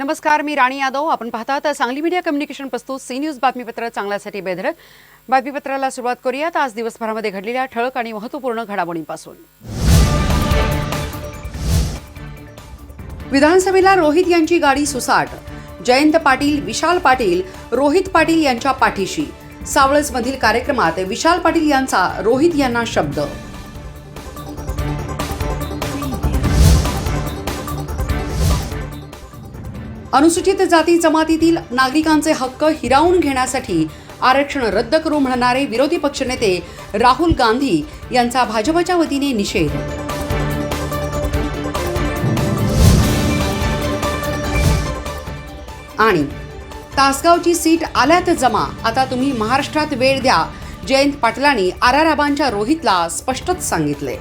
नमस्कार मी राणी यादव. आपण पाहतात सांगली मीडिया कम्युनिकेशन प्रस्तुत सी न्यूज बातमीपत्र चांगल्यासाठी बेधडक. बातमीपत्राला सुरुवात करूयात. आज दिवसभरामध्ये घडलेल्या ठळक आणि महत्त्वपूर्ण घडामोडींपासून. विधानसभेला रोहित यांची गाडी सुसाट. जयंत पाटील विशाल पाटील रोहित पाटील यांच्या पाठीशी. सावळजमधील कार्यक्रमात विशाल पाटील यांचा रोहित यांना शब्द. अनुसूचित जाती जमातीतील नागरिकांचे हक्क हिरावून घेण्यासाठी आरक्षण रद्द करू म्हणणारे विरोधी पक्षनेते राहुल गांधी यांचा भाजपच्या वतीने निषेध. आणि तासगावची सीट आल्यात जमा. आता तुम्ही महाराष्ट्रात वेळ द्या. जयंत पाटलांनी आराराबांच्या रोहितला स्पष्टच सांगितले.